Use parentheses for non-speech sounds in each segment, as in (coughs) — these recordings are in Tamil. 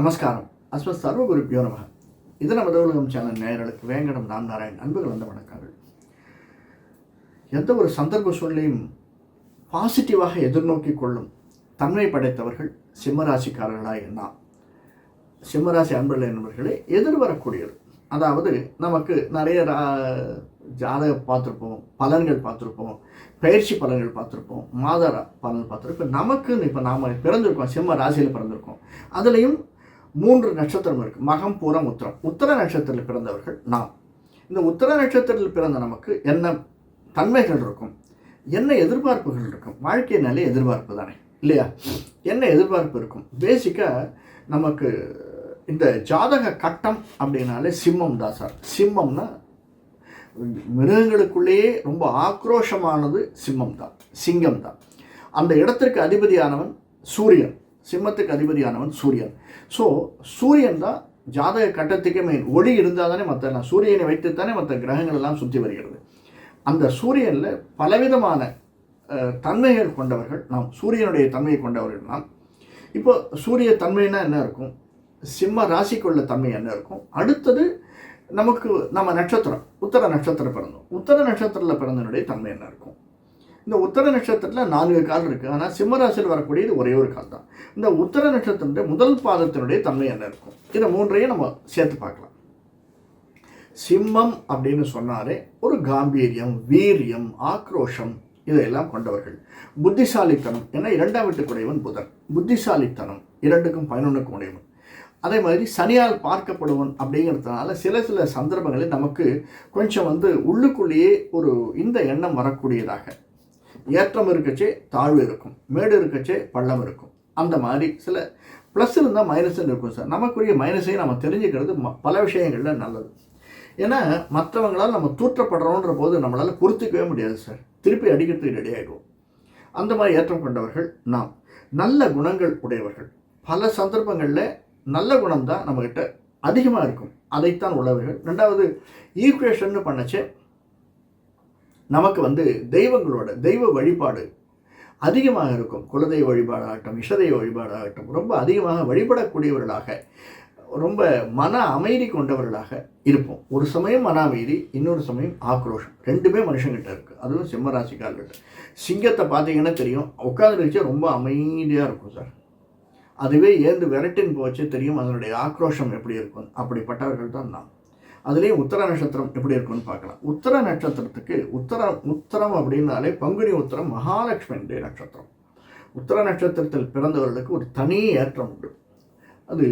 நமஸ்காரம். அஸ்வ சர்வ குருப்பியோ நமக இது நமது உலகம் சேனல் நேயர்களுக்கு வேங்கடம் ராம் நாராயண் அன்புகள் வந்த வணக்கங்கள். எந்த ஒரு சந்தர்ப்ப சூழ்நிலையும் பாசிட்டிவாக எதிர்நோக்கி கொள்ளும் தன்மை படைத்தவர்கள் சிம்மராசிக்காரர்களாக என்ன சிம்மராசி அன்பர்கள் என்பவர்களே எதிர்வரக்கூடியது. அதாவது நமக்கு நிறைய ரா- ஜாதகம் பார்த்துருப்போம் பலன்கள் பார்த்துருப்போம் பயிற்சி பலன்கள் பார்த்துருப்போம் மாத ரா- பலன் பார்த்துருப்போம். நமக்குன்னு இப்போ நாம் பிறந்திருக்கோம் சிம்ம ராசியில் பிறந்திருக்கோம். அதுலேயும் மூன்று நட்சத்திரம் இருக்குது மகம் பூரம் உத்திரம். உத்தர நட்சத்திரத்தில் பிறந்தவர்கள் நாம். இந்த உத்தர நட்சத்திரத்தில் பிறந்த நமக்கு என்ன தன்மைகள் இருக்கும்? என்ன எதிர்பார்ப்புகள் இருக்கும்? வாழ்க்கையினாலே எதிர்பார்ப்பு தானே இல்லையா? என்ன எதிர்பார்ப்பு இருக்கும்? பேசிக்காக நமக்கு இந்த ஜாதக கட்டம் அப்படின்னாலே சிம்மம் தான் சார். சிம்மம்னா மிருகங்களுக்குள்ளேயே ரொம்ப ஆக்ரோஷமானது சிம்மம் தான் சிங்கம் தான். அந்த இடத்திற்கு அதிபதியானவன் சூரியன். சிம்மத்துக்கு அதிபதியானவன் சூரியன். ஸோ சூரியன் தான் ஜாதக கட்டத்துக்கே மெயின் ஒளி இருந்தால் தானே மற்ற சூரியனை வைத்து தானே மற்ற கிரகங்கள் எல்லாம் சுற்றி வருகிறது. அந்த சூரியனில் பலவிதமான தன்மைகள் கொண்டவர்கள் நாம் சூரியனுடைய தன்மையை கொண்டவர்கள் நாம். இப்போ சூரிய தன்மைனா என்ன இருக்கும்? சிம்ம ராசிக்குள்ள தன்மை என்ன இருக்கும்? அடுத்தது நமக்கு நம்ம நட்சத்திரம் உத்தர நட்சத்திரம் பிறந்தோம். உத்தர நட்சத்திரத்தில் பிறந்தனுடைய தன்மை என்ன இருக்கும்? இந்த உத்தர நட்சத்திரத்தில் நான்கு கால் இருக்குது ஆனால் சிம்மராசியில் வரக்கூடியது ஒரே ஒரு கால் தான். இந்த உத்தர நட்சத்திரத்துடைய முதல் பாதத்தினுடைய தன்மை என்ன இருக்கும்? இதை மூன்றையும் நம்ம சேர்த்து பார்க்கலாம். சிம்மம் அப்படின்னு சொன்னாலே ஒரு காம்பீரியம் வீரியம் ஆக்ரோஷம் இதையெல்லாம் கொண்டவர்கள். புத்திசாலித்தனம் ஏன்னா இரண்டாம் வீட்டுக்குடையவன் புதன். புத்திசாலித்தனம் இரண்டுக்கும் பதினொன்றுக்கும் உடையவன். அதே மாதிரி சனியால் பார்க்கப்படுவன் அப்படிங்கிறதுனால சில சில சந்தர்ப்பங்களில் நமக்கு கொஞ்சம் வந்து உள்ளுக்குள்ளேயே ஒரு இந்த எண்ணம் வரக்கூடியதாக. ஏற்றம் இருக்கச்சே தாழ்வு இருக்கும். மேடு இருக்கச்சே பள்ளம் இருக்கும். அந்த மாதிரி சில ப்ளஸ் இருந்தால் மைனஸ் இருக்கும் சார். நமக்குரிய மைனஸையும் நம்ம தெரிஞ்சுக்கிறது ம- பல விஷயங்களில் நல்லது. ஏன்னா மற்றவங்களால் நம்ம தூற்றப்படுறோன்ற போது நம்மளால் பொறுத்துக்கவே முடியாது சார். திருப்பி அடிக்கிறதுக்கு ரெடி ஆகிடுவோம் அந்த மாதிரி ஏற்றம் கொண்டவர்கள் நாம். நல்ல குணங்கள் உடையவர்கள். பல சந்தர்ப்பங்களில் நல்ல குணம் தான் நம்மக்கிட்ட அதிகமாக இருக்கும். அதைத்தான் உள்ளவர்கள் ரெண்டாவது ஈக்குவேஷன் பண்ணச்சே நமக்கு வந்து தெய்வங்களோட தெய்வ வழிபாடு அதிகமாக இருக்கும். குலதெய்வ வழிபாடாகட்டும் இஷதெய்வ வழிபாடாகட்டும் ரொம்ப அதிகமாக வழிபடக்கூடியவர்களாக ரொம்ப மன அமைதி கொண்டவர்களாக இருப்போம். ஒரு சமயம் மன அமைதி இன்னொரு சமயம் ஆக்ரோஷம். ரெண்டுமே மனுஷங்கிட்ட இருக்குது அதுவும் சிம்மராசிக்காரர்கிட்ட சிங்கத்தை பார்த்தீங்கன்னா தெரியும். உட்காந்துருச்சு ரொம்ப அமைதியாக இருக்கும் சார். அதுவே ஏந்து விரட்டின் போச்சு தெரியும் அதனுடைய ஆக்ரோஷம் எப்படி இருக்கும். அப்படிப்பட்டவர்கள் தான் நான் அதுலேயும் உத்தர நட்சத்திரம் எப்படி இருக்கும்னு பார்க்கலாம். உத்தர நட்சத்திரத்துக்கு உத்தரம் உத்தரம் அப்படின்னாலே பங்குனி உத்தரம் மகாலட்சுமியுடைய நட்சத்திரம். உத்தர நட்சத்திரத்தில் பிறந்தவர்களுக்கு ஒரு தனி ஏற்றம் உண்டு. அது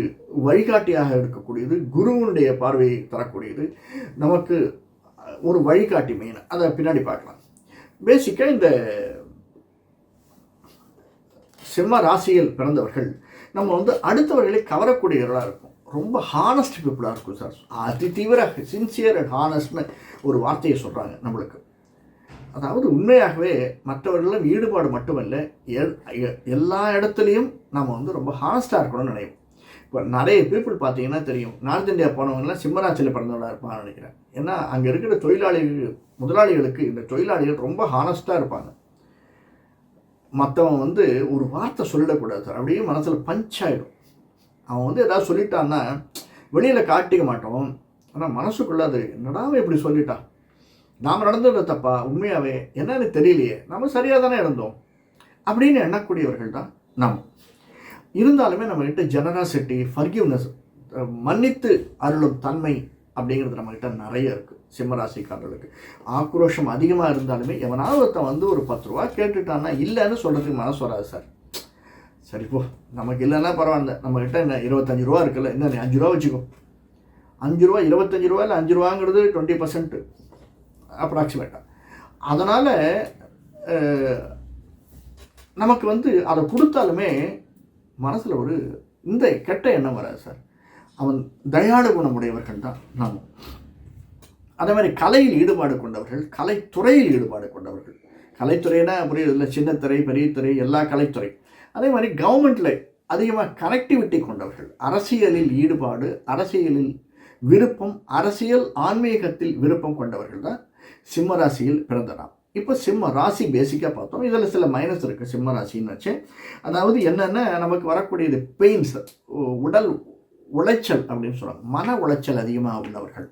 வழிகாட்டியாக இருக்கக்கூடியது குருவனுடைய பார்வையை தரக்கூடியது. நமக்கு ஒரு வழிகாட்டி மெயின் அதை பின்னாடி பார்க்கலாம். பேசிக்காக இந்த சிம்ம ராசியில் பிறந்தவர்கள் நம்ம வந்து அடுத்தவர்களை கவரக்கூடியவர்களாக இருக்கும் ரொம்ப ஹானஸ்ட் பீப்புளாக இருக்கும் சார். அதி தீவிர சின்சியர் அண்ட் ஹானஸ்ட்னு ஒரு வார்த்தையை சொல்கிறாங்க நம்மளுக்கு. அதாவது உண்மையாகவே மற்றவர்களும் ஈடுபாடு மட்டுமல்ல எல் எல்லா இடத்துலையும் நாம் வந்து ரொம்ப ஹானஸ்ட்டாக இருக்கணும்னு நினைப்போம். இப்போ நிறைய பீப்புள் பார்த்தீங்கன்னா தெரியும். நார்த் இந்தியா போனவங்கலாம் சிம்மராட்சியில் பிறந்தவங்களாக இருப்பான்னு நினைக்கிறேன். ஏன்னா அங்கே இருக்கிற தொழிலாளிகள் முதலாளிகளுக்கு இந்த தொழிலாளிகள் ரொம்ப ஹானஸ்ட்டாக இருப்பாங்க. மற்றவன் வந்து ஒரு வார்த்தை சொல்லிடக்கூடாது சார். அப்படியே மனசில் பஞ்ச் ஆகிடும் அவன் வந்து ஏதாவது சொல்லிட்டான்னா வெளியில் காட்டிக்க மாட்டோம். ஆனால் மனசுக்குள்ளே அது என்னடா இப்படி சொல்லிட்டான்? நாம் நடந்தது தப்பா? உண்மையாகவே என்னன்னு தெரியலையே. நம்ம சரியாக தானே இருந்தோம்? அப்படின்னு எண்ணக்கூடியவர்கள் தான் நாம். இருந்தாலுமே நம்மக்கிட்ட ஜெனராசிட்டி ஃபர்கிவ்னஸ் மன்னித்து அருளும் தன்மை அப்படிங்கிறது நம்மக்கிட்ட நிறைய இருக்குது சிம்மராசிக்காரர்களுக்கு. ஆக்ரோஷம் அதிகமாக இருந்தாலுமே எவனாவது ஒருத்தன் வந்து ஒரு பத்து ரூபா கேட்டுட்டான்னா இல்லைன்னு சொல்கிறதுக்கு மனசு வராது சார். சரி போ. நமக்கு இல்லைன்னா பரவாயில்ல. நம்மக்கிட்ட என்ன இருபத்தஞ்சி ரூபா இருக்குல்ல என்ன நீ அஞ்சு ரூபா வச்சுக்கோ. அஞ்சு ரூபா இருபத்தஞ்சு ரூபா இல்லை அஞ்சு ரூபாங்கிறது டுவெண்ட்டி பர்சன்ட்டு அப்ராக்சிமேட்டாக அதனால் நமக்கு வந்து அதை கொடுத்தாலுமே மனசில் ஒரு இந்த கெட்ட எண்ணம் வராது சார். அவன் தயாளு குணமுடையவர்கள் தான் நாம். அதே மாதிரி கலையில் ஈடுபாடு கொண்டவர்கள் கலைத்துறையில் ஈடுபாடு கொண்டவர்கள். கலைத்துறைனா புரியுது இல்லை சின்னத்துறை பெரிய துறை எல்லா கலைத்துறை. அதே மாதிரி கவர்மெண்ட்டில் அதிகமாக கனெக்டிவிட்டி கொண்டவர்கள் அரசியலில் ஈடுபாடு அரசியலில் விருப்பம் அரசியல் ஆன்மீகத்தில் விருப்பம் கொண்டவர்கள் தான் சிம்மராசியில் பிறந்தனாம் இப்போ சிம்ம ராசி பேசிக்காக பார்த்தோம். இதில் சில மைனஸ் இருக்குது சிம்ம ராசின்னு வச்சு. அதாவது என்னென்ன நமக்கு வரக்கூடியது பெயின்ஸ் உடல் உளைச்சல் அப்படின்னு சொல்கிறாங்க மன உளைச்சல் அதிகமாக உள்ளவர்கள்.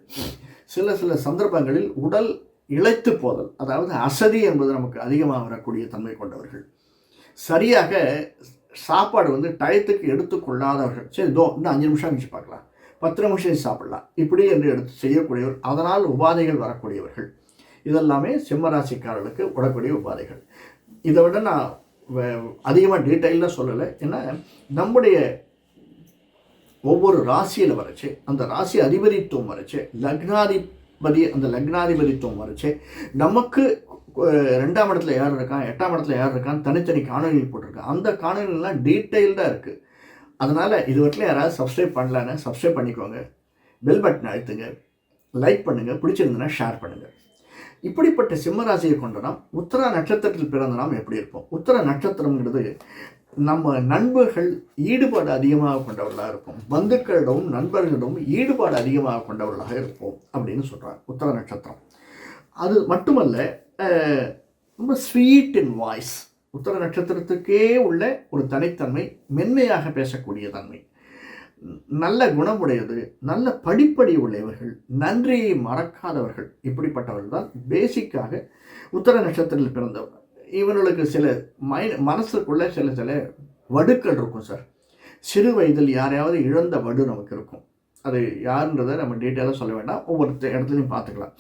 சில சில சந்தர்ப்பங்களில் உடல் இழைத்து போதல் அதாவது அசதி என்பது நமக்கு அதிகமாக வரக்கூடிய தன்மை கொண்டவர்கள். சரியாக சாப்பாடு வந்து டயத்துக்கு எடுத்துக்கொள்ளாதவர்கள். சரி இதோ இன்னும் அஞ்சு நிமிஷம் கழிச்சு பார்க்கலாம். பத்து நிமிஷம் சாப்பிடலாம். இப்படி என்று எடுத்து செய்யக்கூடியவர் அதனால் உபாதைகள் வரக்கூடியவர்கள். இதெல்லாமே சிம்மராசிக்காரர்களுக்கு விடக்கூடிய உபாதைகள். இதை விட நான் அதிகமாக டீட்டெயிலாக சொல்லலை. ஏன்னா நம்முடைய ஒவ்வொரு ராசியில் வரைச்சு அந்த ராசி அதிபதித்துவம் வரைச்சு லக்னாதிபதி அந்த லக்னாதிபதித்துவம் வரைச்சு நமக்கு ரெண்டாம் இடத்துல யார் இருக்கான் எட்டாம் இடத்துல யார் இருக்கான் தனித்தனி காணொலிகள் போட்டிருக்கான் அந்த காணொலிகள்லாம் டீட்டெயில்டாக இருக்குது அதனால் இது வரைக்கும் யாராவது சப்ஸ்கிரைப் பண்ணலான்னு சப்ஸ்கிரைப் பண்ணிக்கோங்க. பெல் பட்டன் அழுத்துங்க. லைக் பண்ணுங்கள் பிடிச்சிருந்தனா ஷேர் பண்ணுங்கள் இப்படிப்பட்ட சிம்மராசியை கொண்ட நாம் உத்தரா நட்சத்திரத்தில் பிறந்த நாம் எப்படி இருப்போம்? உத்தர நட்சத்திரம்ங்கிறது நம்ம நண்பர்கள் ஈடுபாடு அதிகமாக கொண்டவர்களாக இருப்போம். பந்துக்களிடமும் நண்பர்களிடமும் ஈடுபாடு அதிகமாக கொண்டவர்களாக இருப்போம் அப்படின்னு சொல்கிறார் உத்தர நட்சத்திரம். அது மட்டுமல்ல ரொம்ப ஸ்வீட் இன் வாய்ஸ் உத்தர நட்சத்திரத்துக்கே உள்ள ஒரு தனித்தன்மை மென்மையாக பேசக்கூடிய தன்மை. நல்ல குணமுடையது நல்ல படிப்படி உள்ளவர்கள் நன்றியை மறக்காதவர்கள் இப்படிப்பட்டவர்கள் தான் பேசிக்காக உத்தர நட்சத்திரத்தில் பிறந்தவர் இவர்களுக்கு சில மை மனசுக்குள்ளே சில சில வடுக்கள் இருக்கும் சார் சிறு வயதில் யாரையாவது இழந்த வடு நமக்கு இருக்கும். அது யாருன்றதை நம்ம டீட்டெயிலாக சொல்ல வேண்டாம். ஒவ்வொரு இடத்துலையும் பார்த்துக்கலாம்.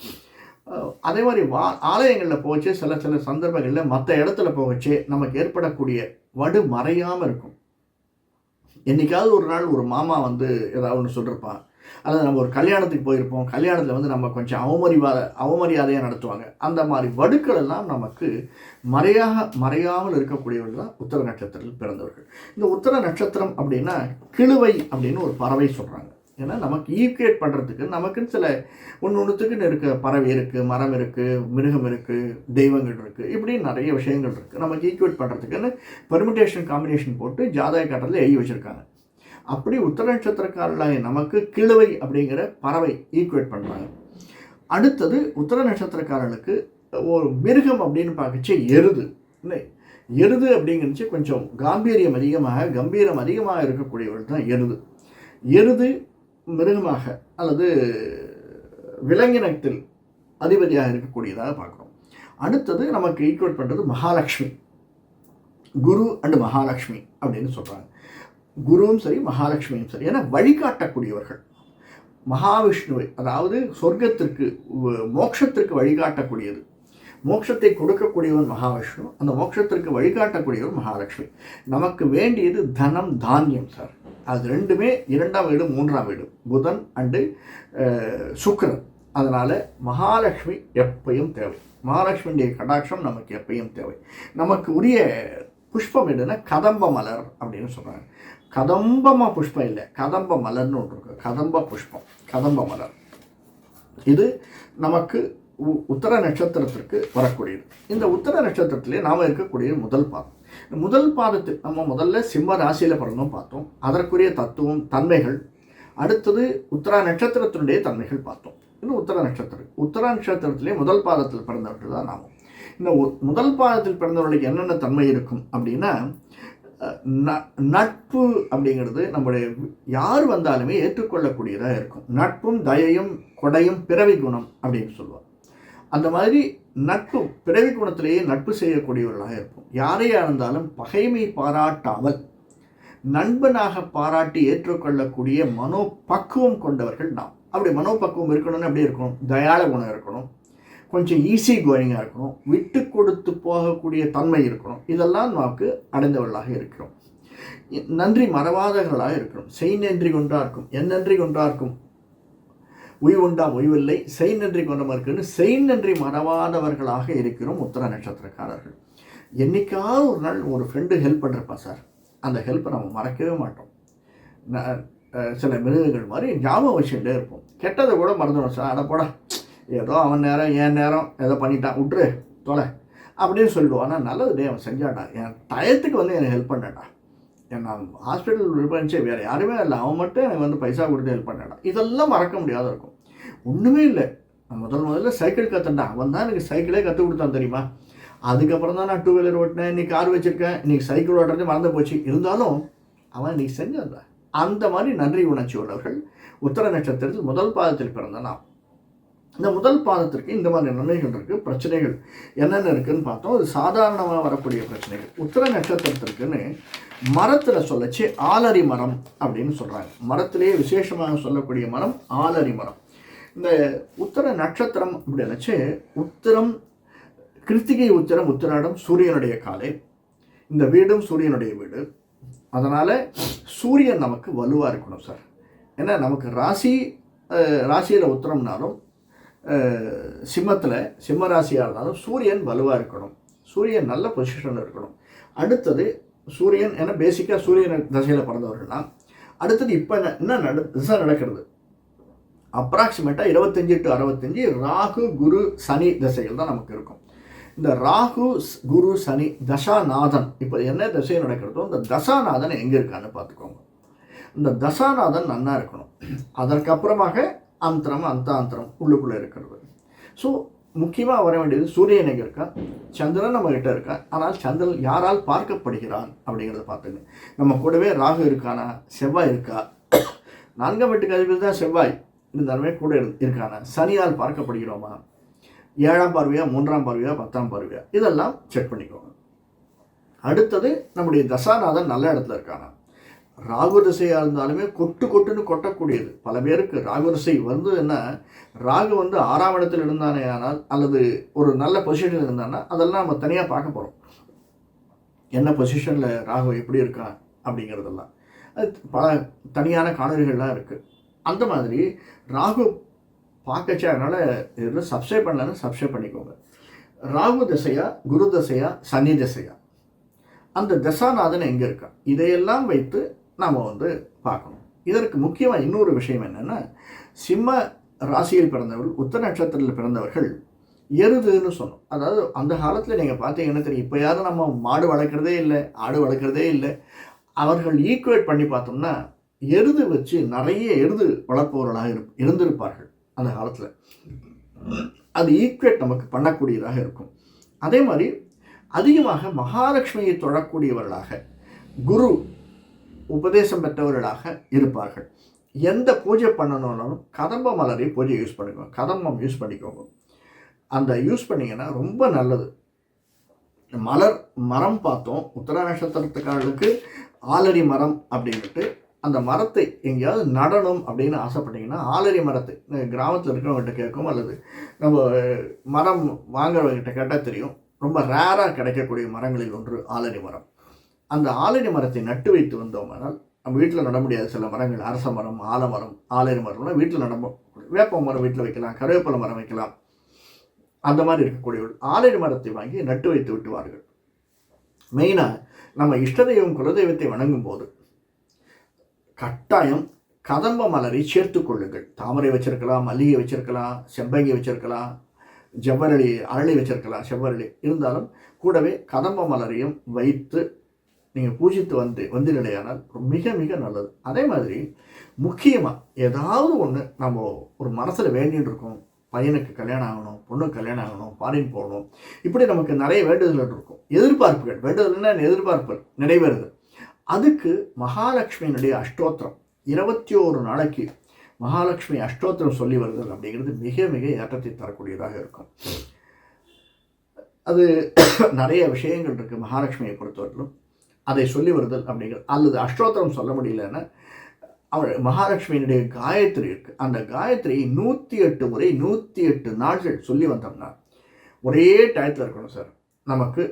அதே மாதிரி வா ஆலயங்களில் போச்சு சில சில சந்தர்ப்பங்களில் மற்ற இடத்துல போச்சு நமக்கு ஏற்படக்கூடிய வடு மறையாமல் இருக்கும். என்றைக்காவது ஒரு நாள் ஒரு மாமா வந்து ஏதாவது ஒன்று சொல்லியிருப்பான் அல்லது நம்ம ஒரு கல்யாணத்துக்கு போயிருப்போம் கல்யாணத்தில் வந்து நம்ம கொஞ்சம் அவமரிவாத அவமரியாதையாக நடத்துவாங்க. அந்த மாதிரி வடுக்கள் எல்லாம் நமக்கு மறையாக மறையாமல் இருக்கக்கூடியவர்கள் தான் உத்தர நட்சத்திரத்தில் பிறந்தவர்கள். இந்த உத்தர நட்சத்திரம் அப்படின்னா கிழுவை அப்படின்னு ஒரு பறவை சொல்கிறாங்க ஏன்னா நமக்கு ஈக்குவேட் பண்ணுறதுக்கு நமக்குன்னு சில ஒன்று ஒன்றுத்துக்குன்னு இருக்க. பறவை இருக்குது மரம் இருக்குது மிருகம் இருக்குது தெய்வங்கள் இருக்குது இப்படி நிறைய விஷயங்கள் இருக்குது நமக்கு ஈக்குவேட் பண்ணுறதுக்குன்னு பெர்மிட்டேஷன் காம்பினேஷன் போட்டு ஜாதக காட்டத்தில் எழுதி வச்சுருக்காங்க. அப்படி உத்தர நட்சத்திரக்காரர்களாக நமக்கு கிழவை அப்படிங்கிற பறவை ஈக்குவேட் பண்ணுறாங்க அடுத்தது உத்தர நட்சத்திரக்காரர்களுக்கு ஒரு மிருகம் அப்படின்னு பார்க்கச்சு எருது. இல்லை எருது அப்படிங்கிறச்சு கொஞ்சம் காம்பீரியம் அதிகமாக கம்பீரம் அதிகமாக இருக்கக்கூடியவர்கள் தான் எருது. எருது மிருகமாக அல்லது விலங்கினத்தில் அதிபதியாக இருக்கக்கூடியதாக பார்க்குறோம். அடுத்தது நமக்கு ஈக்குவேட் பண்ணுறது மகாலட்சுமி. குரு அண்டு மகாலட்சுமி அப்படின்னு சொல்கிறாங்க குருவும் சரி மகாலட்சுமியும் சரி ஏன்னா வழிகாட்டக்கூடியவர்கள். மகாவிஷ்ணுவை அதாவது சொர்க்கத்திற்கு மோட்சத்திற்கு வழிகாட்டக்கூடியது. மோட்சத்தை கொடுக்கக்கூடியவன் மகாவிஷ்ணு அந்த மோட்சத்திற்கு வழிகாட்டக்கூடியவன் மகாலட்சுமி. நமக்கு வேண்டியது தனம் தானியம் சார் அது ரெண்டுமே இரண்டாம் வீடு மூன்றாம் வீடு. புதன் அண்டு சுக்கரன். அதனால் மகாலட்சுமி எப்பயும் தேவை. மகாலட்சுமியுடைய கடாட்சம் நமக்கு எப்பயும் தேவை. நமக்கு உரிய புஷ்பம் எதுனா கதம்ப மலர் அப்படின்னு சொல்கிறாங்க கதம்பமா புஷ்பம் இல்லை கதம்ப மலர்னு ஒன்று இருக்கு. கதம்ப புஷ்பம் கதம்ப மலர். இது நமக்கு உத்தர நட்சத்திரத்திற்கு வரக்கூடியது. இந்த உத்தர நட்சத்திரத்திலே நாம் இருக்கக்கூடிய முதல் பாதம். முதல் பாதத்தில் நம்ம முதல்ல சிம்ம ராசியில் பிறந்தோம் பார்த்தோம். அதற்குரிய தத்துவம் தன்மைகள். அடுத்தது உத்தரா நட்சத்திரத்தினுடைய தன்மைகள் பார்த்தோம். இன்னும் உத்தர நட்சத்திரம். உத்தரா நட்சத்திரத்திலே முதல் பாதத்தில் பிறந்தவர்கள் தான் நாமும் இந்த முதல் பாதத்தில் பிறந்தவர்களுக்கு என்னென்ன தன்மை இருக்கும் அப்படின்னா ந- நட்பு அப்படிங்கிறது நம்முடைய யார் வந்தாலுமே ஏற்றுக்கொள்ளக்கூடியதாக இருக்கும். நட்பும் தயையும் கொடையும் பிறவி குணம் அப்படின்னு சொல்லுவார் அந்த மாதிரி நட்பு பிறவி குணத்திலேயே நட்பு செய்யக்கூடியவர்களாக இருப்போம். யாரையா இருந்தாலும் பகைமை பாராட்டாமல் நண்பனாக பாராட்டி ஏற்றுக்கொள்ளக்கூடிய மனோபக்குவம் கொண்டவர்கள் நாம். அப்படி மனோபக்குவம் இருக்கணும்னு அப்படியே இருக்கணும்? தயாள குணம் இருக்கணும். கொஞ்சம் ஈஸி கோயிங்காக இருக்கணும். விட்டு கொடுத்து போகக்கூடிய தன்மை இருக்கணும். இதெல்லாம் நமக்கு அடைந்தவர்களாக இருக்கிறோம். நன்றி மறவாதவர்களாக இருக்கணும் செய் நன்றி கொண்டார்க்கும் என் நன்றி இருக்கும். உய்வுண்டாம் உய்வில்லை. செய் நன்றி கொண்டவர்க்குன்னு செய் நன்றி மறவாதவர்களாக இருக்கிறோம் உத்தர நட்சத்திரக்காரர்கள். என்னைக்காவது ஒரு நாள் ஒரு ஃப்ரெண்டு ஹெல்ப் பண்ணிருப்பான் சார் அந்த ஹெல்ப்பை நம்ம மறக்கவே மாட்டோம். சில மிருகங்கள் மாதிரி ஞாபகம் வச்சுட்டே இருப்போம். கெட்டதை கூட மறந்துடும் சார் அட போடா. ஏதோ அவன் நேரம் என் நேரம் ஏதோ பண்ணிட்டான். விட்ரு தொலை. அப்படின்னு சொல்லிடுவான் ஆனால் நல்லது டே அவன் செஞ்சாடா என் டயத்துக்கு வந்து எனக்கு ஹெல்ப் பண்ணாடா நான் ஹாஸ்பிட்டல் விபரிச்சே வேறு யாருமே இல்லை. அவன் மட்டும் எனக்கு வந்து பைசா கொடுத்து ஹெல்ப் பண்ணாடா இதெல்லாம் மறக்க முடியாத இருக்கும். ஒன்றுமே இல்லை. நான் முதல் முதல்ல சைக்கிள் கற்றுண்டா அவன் தான் எனக்கு சைக்கிளே கற்றுக் கொடுத்தான் தெரியுமா? அதுக்கப்புறம் தான் நான் டூ வீலர் ஓட்டினேன். இன்றைக்கி கார் வச்சுருக்கேன். இன்றைக்கி சைக்கிள் ஓட்டுறது மறந்து போச்சு. இருந்தாலும் அவன் இன்னைக்கு செஞ்சான் அந்த மாதிரி நன்றி உணர்ச்சி உள்ளவர்கள் உத்தர நட்சத்திரத்தில் முதல் பாதத்தில் பிறந்த நாம். இந்த முதல் பாதத்திற்கு இந்த மாதிரி நன்மைகள் இருக்குது பிரச்சனைகள் என்னென்ன இருக்குன்னு பார்த்தோம். அது சாதாரணமாக வரக்கூடிய பிரச்சனைகள். உத்தர நட்சத்திரத்திற்குன்னு மரத்தில் சொல்லச்சு ஆலரி மரம் அப்படின்னு சொல்கிறாங்க மரத்திலேயே விசேஷமாக சொல்லக்கூடிய மரம் ஆலரி மரம். இந்த உத்தர நட்சத்திரம் அப்படின்னுச்சு உத்திரம் கிருத்திகை உத்திரம் உத்திராடம் சூரியனுடைய காலை. இந்த வீடும் சூரியனுடைய வீடு. அதனால் சூரியன் நமக்கு வலுவாக இருக்கணும் சார். ஏன்னா நமக்கு ராசி ராசியில் உத்திரம்னாலும் சிம்மத்தில் சிம்ம ராசியாக இருந்தாலும் சூரியன் வலுவாக இருக்கணும். சூரியன் நல்ல பொசிஷனில் இருக்கணும். அடுத்தது சூரியன் ஏன்னா பேசிக்காக சூரியன் தசையில் பிறந்தவர்கள்னா அடுத்தது இப்போ என்ன என்ன நட திசை நடக்கிறது? அப்ராக்சிமேட்டாக இருபத்தஞ்சி டு அறுபத்தஞ்சி ராகு குரு சனி திசைகள் தான் நமக்கு இருக்கும். இந்த ராகு குரு சனி தசாநாதன் இப்போ என்ன திசை நடக்கிறதோ இந்த தசாநாதன் எங்கே இருக்கான்னு பார்த்துக்கோங்க. இந்த தசாநாதன் நன்னா இருக்கணும். அதற்கப்புறமாக அந்தரம் அந்தாந்திரம் உள்ளுக்குள்ளே இருக்கிறது. ஸோ முக்கியமாக வர வேண்டியது சூரியன் எங்கே இருக்கா? சந்திரன் நம்ம கிட்ட இருக்கா? ஆனால் சந்திரன் யாரால் பார்க்கப்படுகிறான் அப்படிங்கிறத பார்த்துங்க. நம்ம கூடவே ராகு இருக்கானா? செவ்வாய் இருக்கா? நான்காம் வீட்டுக்கு அதிபதி தான் செவ்வாய். இருந்தாலுமே கூட இருக்கானா? சனியால் பார்க்கப்படுகிறோமா? ஏழாம் பார்வையா மூன்றாம் பார்வையா பத்தாம் பார்வையா? இதெல்லாம் செக் பண்ணிக்கோங்க. அடுத்தது நம்முடைய தசாநாதன் நல்ல இடத்துல இருக்கானா? ராகு திசையாக இருந்தாலுமே கொட்டு கொட்டுன்னு கொட்டக்கூடியது. பல பேருக்கு ராகு திசை வந்து என்ன? ராகு வந்து ஆறாம் இடத்தில் இருந்தானே ஆனால் அல்லது ஒரு நல்ல பொசிஷனில் இருந்தானா அதெல்லாம் நம்ம தனியாக பார்க்க போகிறோம் என்ன பொசிஷனில் ராகு எப்படி இருக்கா? அப்படிங்கிறதெல்லாம். அது பல தனியான காணொலிகள்லாம் இருக்குது அந்த மாதிரி ராகு பார்க்கச்சா அதனால் எதுவும் சப்ஸ்கிரைப் பண்ணலன்னு சப்ஸ்கிரைப் பண்ணிக்கோங்க. ராகு திசையா குரு தசையா சனி திசையா? அந்த தசாநாதன் எங்கே இருக்கா? இதையெல்லாம் வைத்து நாம் வந்து பார்க்கணும். இதற்கு முக்கியமாக இன்னொரு விஷயம் என்னென்னா சிம்ம ராசியில் பிறந்தவர்கள் உத்தர நட்சத்திரத்தில் பிறந்தவர்கள் எருதுன்னு சொன்னோம். அதாவது அந்த காலத்தில் நீங்கள் பார்த்தீங்கன்னா தெரியும்? இப்போ யாரும் நம்ம மாடு வளர்க்குறதே இல்லை ஆடு வளர்க்குறதே இல்லை. அவர்கள் ஈக்குவேட் பண்ணி பார்த்தோம்னா எருது வச்சு நிறைய எருது வளர்ப்பவர்களாக இரு இருந்திருப்பார்கள் அந்த காலத்தில். அது ஈக்குவேட் நமக்கு பண்ணக்கூடியதாக இருக்கும். அதே மாதிரி அதிகமாக மகாலட்சுமியை தொழக்கூடியவர்களாக குரு உபதேசம் பெற்றவர்களாக இருப்பார்கள். எந்த பூஜை பண்ணணும்னாலும் கதம்ப மலரை பூஜை யூஸ் பண்ணிக்கோங்க கதம்பம் யூஸ் பண்ணிக்கோங்க. அந்த யூஸ் பண்ணிங்கன்னா ரொம்ப நல்லது. மலர் மரம் பார்த்தோம் உத்தர நட்சத்திரத்துக்காரர்களுக்கு ஆலரி மரம் அப்படின்ட்டு அந்த மரத்தை எங்கேயாவது நடணும் அப்படின்னு ஆசைப்பட்டீங்கன்னா ஆலரி மரத்தை கிராமத்தில் இருக்கிறவங்ககிட்ட கேட்கும் அல்லது நம்ம மரம் வாங்குறவங்ககிட்ட கேட்டால் தெரியும். ரொம்ப ரேராக கிடைக்கக்கூடிய மரங்களில் ஒன்று ஆலரி மரம். அந்த ஆலடி மரத்தை நட்டு வைத்து வந்தோமானால் நம்ம வீட்டில் நட முடியாது சில மரங்கள் அரச மரம் ஆலமரம் ஆலரி மரம்லாம் வீட்டில் நட வேப்ப மரம் வீட்டில் வைக்கலாம் கருவேப்பிலை மரம் வைக்கலாம். அந்த மாதிரி இருக்கக்கூடியவர்கள் ஆலடி மரத்தை வாங்கி நட்டு வைத்து விட்டுவார்கள். மெயினாக நம்ம இஷ்டதெய்வம் குலதெய்வத்தை வணங்கும் போது கட்டாயம் கதம்ப மலரை சேர்த்து கொள்ளுங்கள். தாமரை வச்சிருக்கலாம் மல்லிகை வச்சிருக்கலாம் செம்பங்கி வச்சிருக்கலாம் ஜவ்வரளி அரளி வச்சிருக்கலாம் செவ்வரளி. இருந்தாலும் கூடவே கதம்ப மலரையும் வைத்து நீங்கள் பூஜித்து வந்து வந்தீர்களேயானால் மிக மிக நல்லது. அதே மாதிரி முக்கியமாக ஏதாவது ஒன்று நம்ம ஒரு மனசில் வேண்டின்னு இருக்கோம். பையனுக்கு கல்யாணம் ஆகணும் பொண்ணுக்கு கல்யாணம் ஆகணும் பாடின்னு போகணும். இப்படி நமக்கு நிறைய வேண்டுதல்கள் இருக்கும். எதிர்பார்ப்புகள் வேண்டுதல்னா எதிர்பார்ப்புகள் நிறைவேறுது. அதுக்கு மகாலட்சுமியினுடைய அஷ்டோத்திரம் இருபத்தி ஓரு நாளைக்கு மகாலட்சுமி அஷ்டோத்திரம் சொல்லி வருதல் அப்படிங்கிறது மிக மிக ஏற்றத்தை தரக்கூடியதாக இருக்கும். அது (coughs) நிறைய விஷயங்கள் இருக்குது மகாலட்சுமியை பொறுத்தவரையிலும். அதை சொல்லி வருதல் அப்படிங்கிறது அல்லது அஷ்டோத்திரம் சொல்ல முடியலன்னா அவள் மகாலட்சுமியினுடைய காயத்ரி இருக்கு. அந்த காயத்ரி நூற்றி எட்டு முறை நூற்றி எட்டு நாட்கள் சொல்லி வந்தோம்னா ஒரே டயத்தில் இருக்கணும் சார். நமக்கு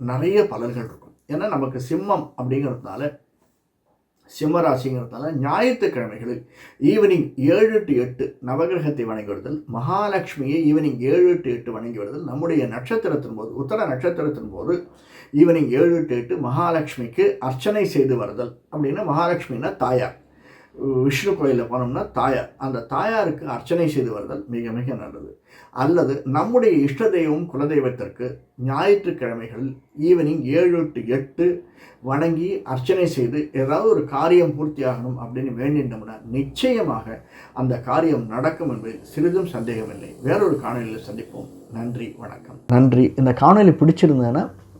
நிறைய பலன்கள் இருக்கும். ஏன்னா நமக்கு சிம்மம் அப்படிங்கிறதுனால சிம்ம ராசிங்கிறதுனால ஞாயிற்றுக்கிழமைகளில் ஈவினிங் ஏழு டு எட்டு நவகிரகத்தை வணங்கி வருதல் மகாலட்சுமியை ஈவினிங் ஏழு டு எட்டு வணங்கி வருதல் நம்முடைய நட்சத்திரத்தின் போது உத்தர நட்சத்திரத்தின் போது ஈவினிங் ஏழு டு எட்டு மகாலட்சுமிக்கு அர்ச்சனை செய்து வருதல். அப்படின்னா மகாலட்சுமினா தாயார். விஷ்ணு கோயிலில் போனோம்னா தாயார். அந்த தாயாருக்கு அர்ச்சனை செய்து வருதல் மிக மிக நல்லது. அல்லது நம்முடைய இஷ்ட தெய்வம் குலதெய்வத்திற்கு ஞாயிற்றுக்கிழமைகள் ஈவினிங் ஏழு டு எட்டு வணங்கி அர்ச்சனை செய்து ஏதாவது ஒரு காரியம் பூர்த்தியாகணும் அப்படின்னு வேண்டிட்டோம்னா நிச்சயமாக அந்த காரியம் நடக்கும் என்பதில் சிறிதும் சந்தேகமில்லை. வேறொரு காணொலியில் சந்திப்போம். நன்றி வணக்கம். நன்றி. இந்த காணொலி பிடிச்சிருந்தேன்னா